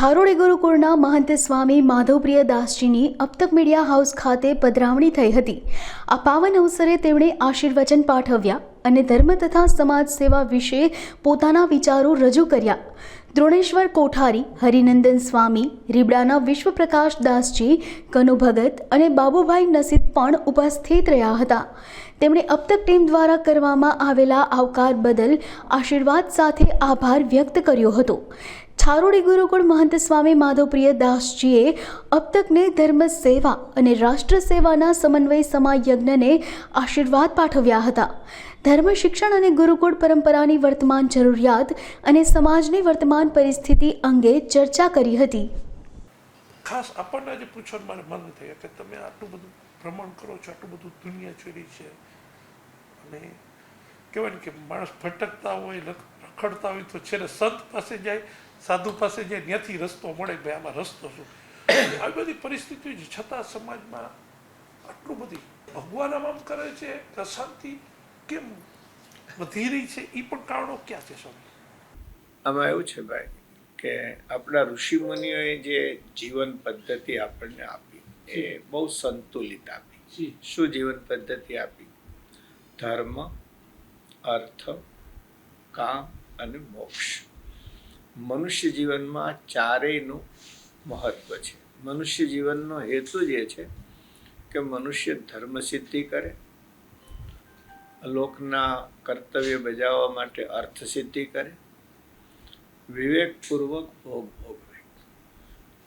છારોડી ગુરુકુળના મહંત સ્વામી માધવપ્રિય દાસજીની અબતક મીડિયા હાઉસ ખાતે પધરાવણી થઈ હતી. આ પાવન અવસરે તેમણે આશીર્વચન પાઠવ્યા અને ધર્મ તથા સમાજ સેવા વિશે પોતાના વિચારો રજૂ કર્યા. દ્રોણેશ્વર કોઠારી, હરિનંદન સ્વામી, રીબડાના વિશ્વપ્રકાશ દાસજી, કનુ ભગત અને બાબુભાઈ નસીદ પણ ઉપસ્થિત રહ્યા હતા. તેમણે અબતક ટીમ દ્વારા કરવામાં આવેલા આવકાર બદલ આશીર્વાદ સાથે આભાર વ્યક્ત કર્યો હતો. છારોડી ગુરુકુળ મહંત સ્વામી માધવપ્રિય દાસજીએ અબતકને ધર્મ સેવા અને રાષ્ટ્ર સેવાના સમન્વય સમા યજ્ઞને આશીર્વાદ પાઠવ્યા હતા. ધર્મ શિક્ષણ અને ગુરુકુળ પરંપરાની વર્તમાન જરૂરિયાત અને સમાજની વર્તમાન પરિસ્થિતિ અંગે ચર્ચા કરી હતી. ખાસ આપણને જે પૂછવાનું મારે મન થયા કે તમે આટલું બધું ભ્રમણ કરો છો, આટલું બધું દુનિયા છોડી છે. અને કહેવાય કે માણસ ભટકતા હોય રખડતા હોય તો છેલ્લે સંત પાસે જાય સાધુ પાસે જે ત્યાંથી રસ્તો મળે ભાઈ આમાં રસ્તો શું? આવી બધી પરિસ્થિતિઓ છતાં સમાજમાં આટલું બધી ભગવાન આમ કરે છે અશાંતિ કેમ વધી રહી છે? એ પણ કારણો ક્યાં છે સ્વામી? આમાં એવું છે ભાઈ કે આપણા ઋષિમુનિઓએ જે જીવન પદ્ધતિ આપણને આપી એ બહુ સંતુલિત આપી. શું જીવન પદ્ધતિ આપી? ધર્મ અર્થ કામ અને મોક્ષ. મનુષ્ય જીવનમાં ચારેયનું મહત્વ છે. મનુષ્ય જીવનનો હેતુ જ એ છે કે મનુષ્ય ધર્મ સિદ્ધિ કરે લોકના કર્તવ્ય બજાવવા માટે અર્થ સિદ્ધિ કરે વિવેકપૂર્વક ભોગ ભોગવે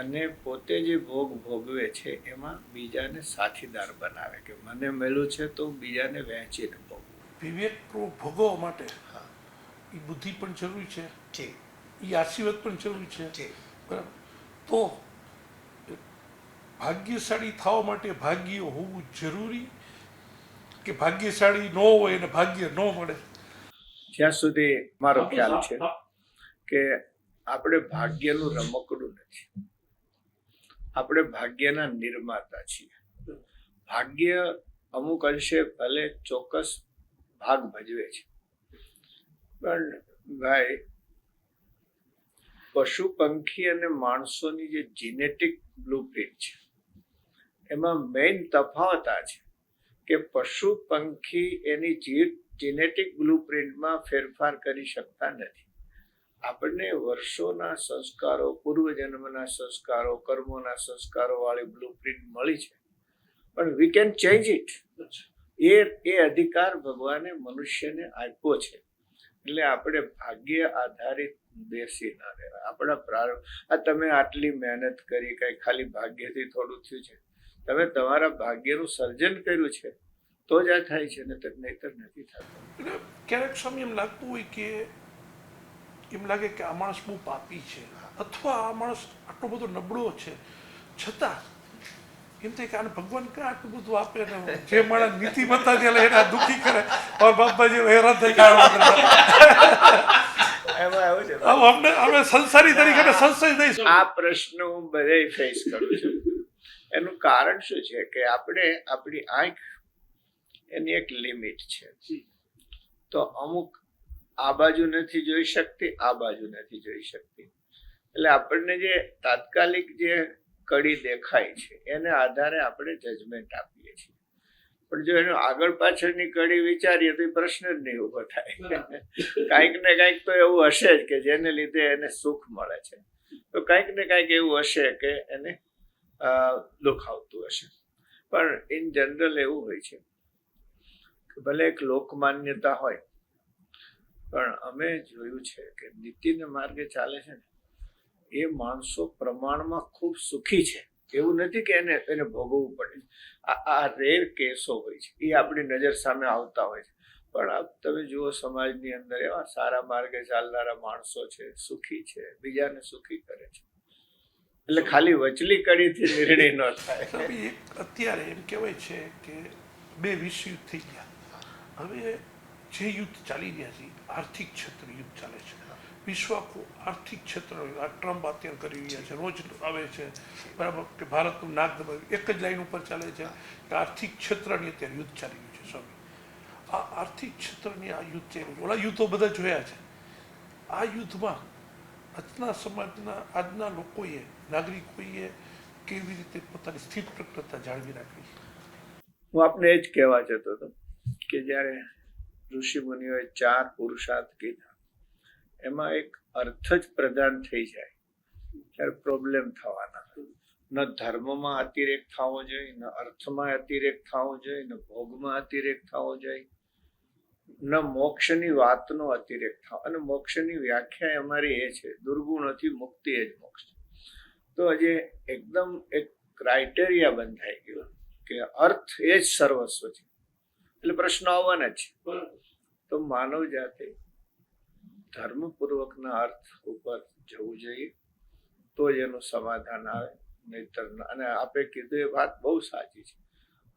અને પોતે જે ભોગ ભોગવે છે એમાં બીજાને સાથીદાર બનાવે કે મને મળ્યું છે તો બીજાને વહેંચીને ભોગવું. વિવેકપૂર્વક ભોગવવા માટે હા. એ બુદ્ધિ પણ જરૂરી છે? ઠીક એ આશીર્વાદ પણ જરૂરી છે. બરાબર. તો ભાગ્યશાળી થવા માટે ભાગ્ય હોવું જરૂરી કે ભાગ્યશાળી ન હોય અને ભાગ્ય ન મળે? જ્યાં સુધી મારો ખ્યાલ છે કે આપણે ભાગ્યનું રમકડું નથી. આપણે ભાગ્યના નિર્માતા છીએ. ભાગ્ય અમુક અંશે ભલે ચોક્કસ ભાગ ભજવે છે. પણ ભાઈ પશુ પંખી અને માણસોની જે જીનેટિક બ્લુપ્રિન્ટ છે, એમાં મેઇન તફાવત આ છે કે પશુ પંખી એની જીનેટિક બ્લુપ્રિન્ટમાં ફેરફાર કરી શકતા નથી. આપણને વર્ષોના સંસ્કારો, પૂર્વજન્મના સંસ્કારો, કર્મોના સંસ્કારો વાળી બ્લુપ્રિન્ટ મળી છે. પણ વી કેન ચેન્જ ઇટ એ એ અધિકાર ભગવાને મનુષ્યને આપ્યો છે. એટલે આપણે ભાગ્ય આધારિત બેસી ના આપણા પ્રારંભ. આ તમે આટલી મહેનત કરી, કંઈ ખાલી ભાગ્યથી થોડું થયું છે. તમે તમારા ભાગ્યનું સર્જન કર્યું છે, તો જ આ થાય છે, નહીતર નહીતર નથી થતું. એટલે ક્યારેક સ્વામી એમ લાગતું હોય કે એમ લાગે કે આ માણસ બહુ પાપી છે, અથવા આ માણસ આટલો બધો નબળો છે. છતાં એમ થાય કે આને ભગવાન ક્યાં આટલું બધું આપે ને જે માણસ નીતિ જે લે એના દુઃખી કરે. ઓર બાપાજી હેરાન થઈ ગયા છે અમને અમે સંસારી તરીકે સંસારી નહીં આ પ્રશ્ન હું બધે ફેસ કરું છું. એનું કારણ શું છે કે આપણે આપણી આંખ એની એક લિમિટ છે. તો અમુક આ બાજુ નથી જોઈ શકતી આ બાજુ નથી જોઈ શકતી. એટલે આપણને જે તાત્કાલિક જે કડી દેખાય છે એને આધારે આપણે જજમેન્ટ આપીએ છીએ. પણ જો એનો આગળ પાછળની કડી વિચારીએ તો એ પ્રશ્ન જ નહીં ઊભો થાય. કાંઈક ને કાંઈક તો એવું હશે જ કે જેને લીધે એને સુખ મળે છે. તો કાંઈક ને કાંઈક એવું હશે કે એને દુખાવતું દુઃખ આવતું હશે. પણ ઇન જનરલ એવું હોય છે કે ભલે એક લોકમાન્યતા હોય પણ અમે જોયું છે કે નીતિના માર્ગે ચાલે છે ને એ માણસો પ્રમાણમાં ખૂબ સુખી છે. એવું નથી કે એને એને ભોગવવું પડે. આ આ રેર કેસો હોય છે. એ આપણી નજર સામે આવતા હોય છે. પણ તમે જુઓ સમાજની અંદર એવા સારા માર્ગે ચાલનારા માણસો છે, સુખી છે, બીજાને સુખી કરે છે. એટલે ખાલી વચલી કડીથી નિર્ણય ન થાય. અત્યારે એમ કહેવાય છે કે બે વિશ્વયુદ્ધ થઈ ગયા. હવે જે યુદ્ધ ચાલી રહ્યા છે, આર્થિક ક્ષેત્ર યુદ્ધ ચાલે છે. વિશ્વ આર્થિક ક્ષેત્ર આ ટ્રમ્પ અત્યારે કરી રહ્યા છે. રોજ આવે છે. બરાબર? કે ભારતનું નાક દબાવ્યું એક જ લાઈન ઉપર ચાલે છે કે આર્થિક ક્ષેત્રની અત્યારે યુદ્ધ ચાલી રહ્યું છે. સ્વામી આ આર્થિક ક્ષેત્રની આ યુદ્ધ ચાલી રહ્યું ઓલા યુદ્ધો બધા જોયા છે. આ યુદ્ધમાં આજના સમાજના, આજના લોકોએ, નાગરિકોએ કેવી રીતે પોતાની સ્થિત પ્રકૃતતા જાળવી રાખવી હું આપને એ જ કહેવા જતો હતો કે જ્યારે ઋષિ મુનિઓએ ચાર પુરુષાર્થ કીધા એમાં એક અર્થ જ પ્રદાન થઈ જાય. ત્યારે પ્રોબ્લેમ થવાના. ન ધર્મમાં અતિરેક થવો જોઈએ ન અર્થમાં અતિરેક થવો જોઈએ ન ભોગમાં અતિરેક થવો જોઈએ ન મોક્ષની વાતનો અતિરેક થવો. અને મોક્ષની વ્યાખ્યા અમારી એ છે દુર્ગુણોથી મુક્તિ એ જ મોક્ષ. તો આજે એકદમ એક ક્રાઇટેરિયા બંધાઈ ગયો કે અર્થ એ જ સર્વસ્વ છે. એટલે પ્રશ્ન આવવાના જ છે. તો માનવ જાતે ધર્મપૂર્વકના અર્થ ઉપર જવું જોઈએ તો જ એનું સમાધાન આવે નહીતર અને આપે કીધું એ વાત બહુ સાચી છે.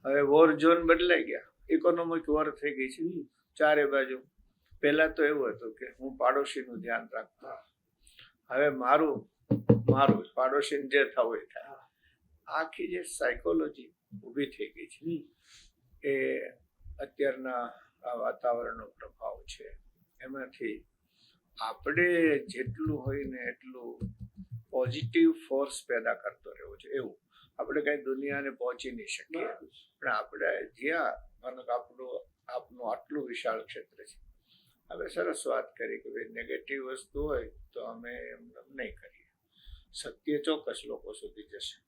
હવે વોર ઝોન બદલાઈ ગયા. ઇકોનોમિક વોર થઈ ગઈ છે. ચારે બાજુ. પહેલાં તો એવું હતું કે હું પાડોશીનું ધ્યાન રાખતો હવે મારું મારું પાડોશીને જે થવું એ થાય. આખી જે સાયકોલોજી ઊભી થઈ ગઈ છે. એ અત્યારના આ વાતાવરણનો પ્રભાવ છે. એમાંથી આપણે જેટલું હોય ને એટલું પોઝિટિવ ફોર્સ પેદા કરતો રહેવો છે એવું. આપણે કઈ દુનિયાને પહોંચી નહીં શકીએ. પણ આપણે જ્યાં, માનો કે આપણું, આપનું આટલું વિશાળ ક્ષેત્ર છે. હવે સરસ વાત કરી કે ભાઈ નેગેટિવ વસ્તુ હોય તો અમે એમ નહીં કરીએ. સત્ય ચોક્કસ લોકો સુધી જશે.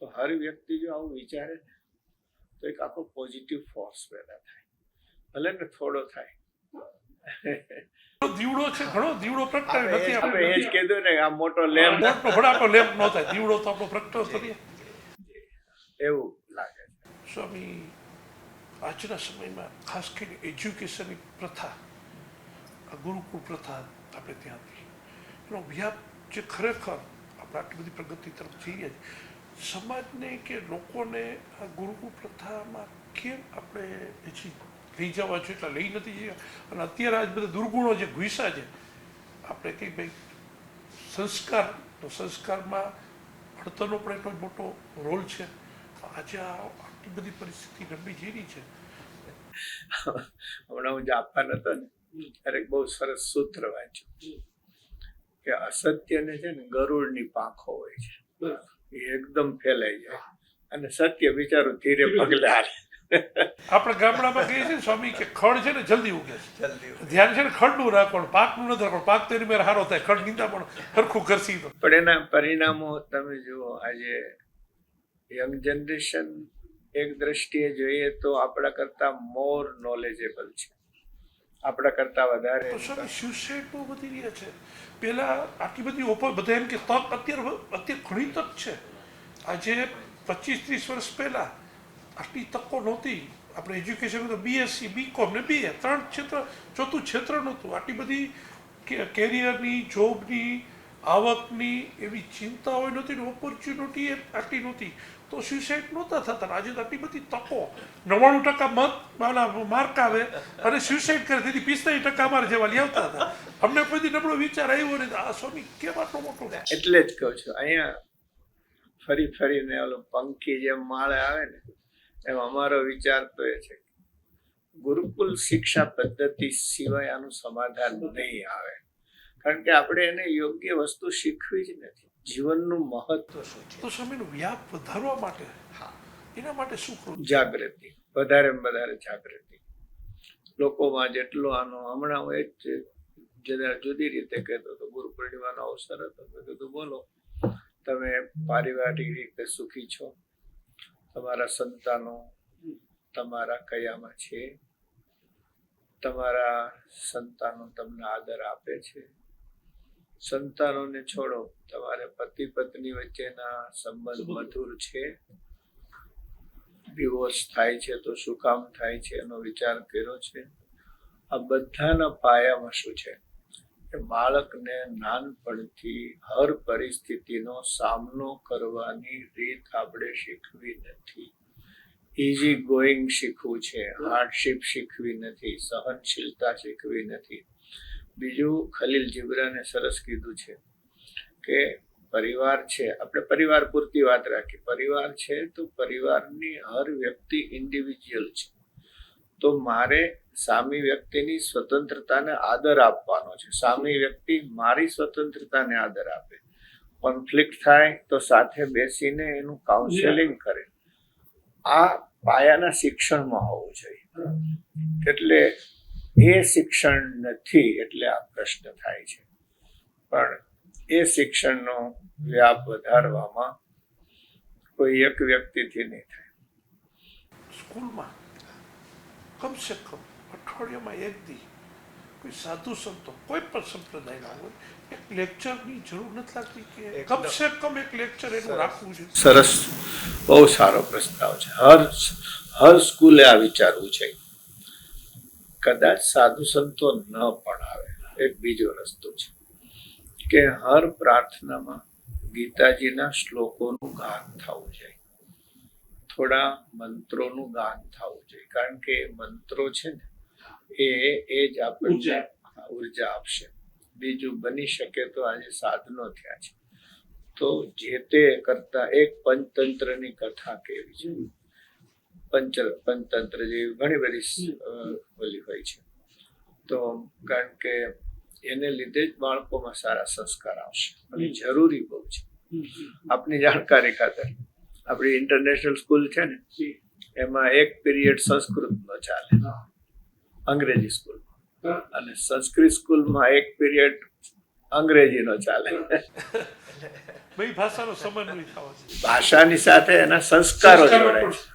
તો હર વ્યક્તિ જો આવું વિચારે, તો એક આખો પોઝિટિવ ફોર્સ પેદા થાય. ભલે ને થોડો થાય. દીવડો છે ઘણો દીવડો પ્રગટાયો નથી આપણે એ જ કીધું ને આ મોટો લેમ્પ. મોટો ભડાકો લેમ્પ નો થાય દીવડો તો આપણો પ્રગટો કરીએ એવું લાગે સ્વામી આજના સમયમાં ખાસ કરીને એજ્યુકેશનની પ્રથા આ ગુરુકુળ પ્રથા આપણે ત્યાં હતી એનો વ્યાપ જે ખરેખર આપણે આટલી બધી પ્રગતિ તરફ છીએ સમાજને કે લોકોને આ ગુરુકુળ પ્રથામાં કેમ આપણે હજી લઈ જવા જોઈએ એટલે લઈ નથી જઈએ અને અત્યારે આજ બધા દુર્ગુણો જે ઘુસા છે આપણે કંઈ ભાઈ સંસ્કાર તો સંસ્કારમાં ભણતરનો પણ એટલો જ મોટો રોલ છે. આજે આ આટલી બધી પરિસ્થિતિ ગંભીર જઈ રહી છે. હમણાં હું જાપાન હતો ને ત્યારે એક બહુ સરસ સૂત્ર વાંચ્યું કે અસત્યને છે ને ગરુડની પાંખો હોય છે. એ એકદમ ફેલાઈ જાય. અને સત્ય બિચારું ધીરે પગલે હાલે. આપણે ગામડામાં કહીએ છીએ સ્વામી કે ખડ છે ને જલ્દી ઉગે છે. ધ્યાન છે ને ખડનું રાખવાનું પાકનું નથી રાખવાનું. પાક તો એની સારો થાય ખડ નિંદા પણ સરખું કરશી તો. પણ એના પરિણામો તમે જુઓ આજે યંગ જનરેશન એક દ્રષ્ટિએ જોઈએ તો આપણા કરતા મોર નોલેજેબલ છે. આપણા કરતા વધારે સુસાઇડ બહુ વધી રહ્યા છે. પહેલા આટલી બધી ઓપર બધા એમ કે તક અત્યારે અત્યારે ઘણી તક છે. આજે પચીસ ત્રીસ વર્ષ પહેલા આટલી તકો નહોતી. આપણે એજ્યુકેશન તો બીએસસી બીકોમ ને બીએ ત્રણ ક્ષેત્ર, ચોથું ક્ષેત્ર નહોતું. આટલી બધી કેરિયરની જોબની આવકની એવી ચિંતાઓ નહોતી ને ઓપોર્ચ્યુનિટી આટલી નહોતી. તો સુસાઇડ નહોતા થતા આજે તો આટલી બધી તકો. નવ્વાણું ટકા મત માર્ક આવે અને સુસાઇડ કરે તેથી પિસ્તાળીસ ટકા અમારે જેવા લઈ આવતા હતા. અમને કોઈ નબળો વિચાર આવ્યો ને આ સ્વામી કેમ આટલો મોટો એટલે જ કહું છું, અહીંયા ફરી ફરીને ઓલો પંખી જેમ માળે આવે ને એમ અમારો વિચાર તો એ છે ગુરુકુલ શિક્ષા પદ્ધતિ સિવાય આનું સમાધાન નહીં આવે. કારણ કે આપણે એને યોગ્ય વસ્તુ શીખવી જ નથી. જીવનનું મહત્વ શું છે? તો સ્વામીનો વ્યાપ વધારવા માટે એના માટે શું કરવું? જાગૃતિ. વધારે વધારે જાગૃતિ. લોકોમાં જેટલો આનો હમણાં હું જ જરા જુદી રીતે કહેતો હતો ગુરુ પૂર્ણિમાનો અવસર હતો મેં કીધું બોલો તમે પારિવારિક રીતે સુખી છો? તમારા સંતાનો તમારા કયામાં છે? તમારા સંતાનો તમને આદર આપે છે? સંતાનોને છોડો તમારે પતિ પત્ની વચ્ચેના સંબંધ મધુર છે? ડિવોર્સ થાય છે તો શું કામ થાય છે એનો વિચાર કર્યો છે? આ બધાના પાયામાં શું છે? કે બાળકને નાનપણથી હર પરિસ્થિતિનો સામનો કરવાની રીત આપણે શીખવી નથી. ઇઝી ગોઈંગ શીખવું છે હાર્ડશીપ શીખવી નથી, સહનશીલતા શીખવી નથી. બીજું ખલીલ જીબ્રાને સરસ કીધું છે કે પરિવાર છે, આપણે પરિવાર પૂરતી વાત રાખી. પરિવાર છે તો પરિવારની હર વ્યક્તિ ઇન્ડિવિજ્યુઅલ છે. તો મારે સામી વ્યક્તિની સ્વતંત્રતાને આદર આપવાનો છે. સામી વ્યક્તિ મારી સ્વતંત્રતાને આદર આપે. કોન્ફ્લિક્ટ થાય તો સાથે બેસીને એનું કાઉન્સેલિંગ કરે. આ પાયાના શિક્ષણમાં હોવું જોઈએ. એટલે એ શિક્ષણ નથી એટલે આ પ્રશ્ન થાય છે. પણ એ શિક્ષણનો વ્યાપ વધારવામાં કોઈ એક વ્યક્તિથી નહીં થાય. સ્કૂલમાં કમસે કમ અઠવાડિયામાં એક દી. કોઈ સાધુ સંતો કોઈ પણ સંપ્રદાયના હોય એક લેક્ચરની જરૂર નથી લાગતી કે કમસે કમ એક લેક્ચર એનું રાખવું છે. સરસ. બહુ સારો પ્રસ્તાવ છે. હર હર સ્કૂલે આ વિચારવું છે. કદાચ સાધુ સંતો ન પણ આવે એક બીજો રસ્તો છે કે હર પ્રાર્થનામાં ગીતાજીના શ્લોકોનું ગાન થવું જોઈએ. થોડા મંત્રોનું ગાન થવું જોઈએ. કારણ કે એ મંત્રો છે ને એ એ જ આપણને ઊર્જા. આપશે. બીજું બની શકે તો આજે સાધનો થયા છે. તો જે તે કરતા એક પંચતંત્રની કથા કેવી છે? પંચ પંચતંત્ર જેવી ઘણી બધી ઓલી હોય છે. તો કારણ કે એને લીધે જ બાળકોમાં સારા સંસ્કાર આવશે. અને જરૂરી બહુ છે. આપની જાણકારી ખાતર. આપણી ઇન્ટરનેશનલ સ્કૂલ છે ને એમાં એક પીરિયડ સંસ્કૃતનો ચાલે. અંગ્રેજી સ્કૂલ અને સંસ્કૃત સ્કૂલમાં એક પીરિયડ અંગ્રેજીનો ચાલે. ભાષાનો સમન્વય ભાષાની સાથે એના સંસ્કારો જોડાય છે.